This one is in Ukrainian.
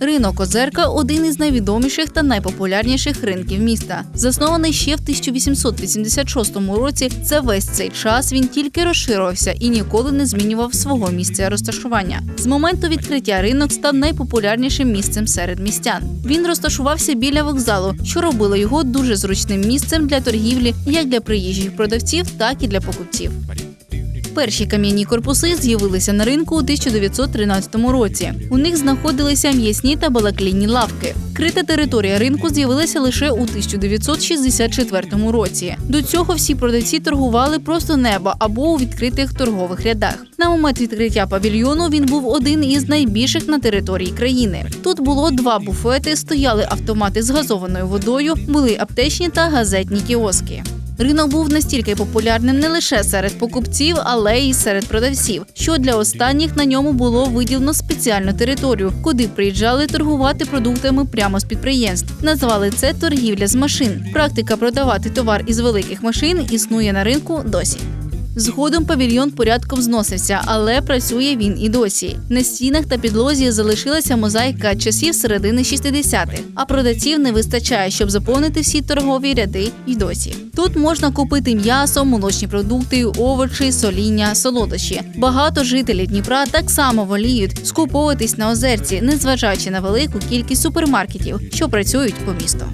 Ринок Озерка один із найвідоміших та найпопулярніших ринків міста. Заснований ще в 1886 році. За весь цей час він тільки розширювався і ніколи не змінював свого місця розташування. З моменту відкриття ринок став найпопулярнішим місцем серед містян. Він розташувався біля вокзалу, що робило його дуже зручним місцем для торгівлі як для приїжджих продавців, так і для покупців. Перші кам'яні корпуси з'явилися на ринку у 1913 році. У них знаходилися м'ясні та балаклійні лавки. Крита територія ринку з'явилася лише у 1964 році. До цього всі продавці торгували просто неба або у відкритих торгових рядах. На момент відкриття павільйону він був один із найбільших на території країни. Тут було два буфети, стояли автомати з газованою водою, були аптечні та газетні кіоски. Ринок був настільки популярним не лише серед покупців, але й серед продавців. Що для останніх на ньому було виділено спеціальну територію, куди приїжджали торгувати продуктами прямо з підприємств. Назвали це торгівля з машин. Практика продавати товар із великих машин існує на ринку досі. Згодом павільйон порядком зносився, але працює він і досі. На стінах та підлозі залишилася мозаїка часів середини 60-х, а продавців не вистачає, щоб заповнити всі торгові ряди й досі. Тут можна купити м'ясо, молочні продукти, овочі, соління, солодощі. Багато жителів Дніпра так само воліють скуповуватись на озерці, незважаючи на велику кількість супермаркетів, що працюють по місту.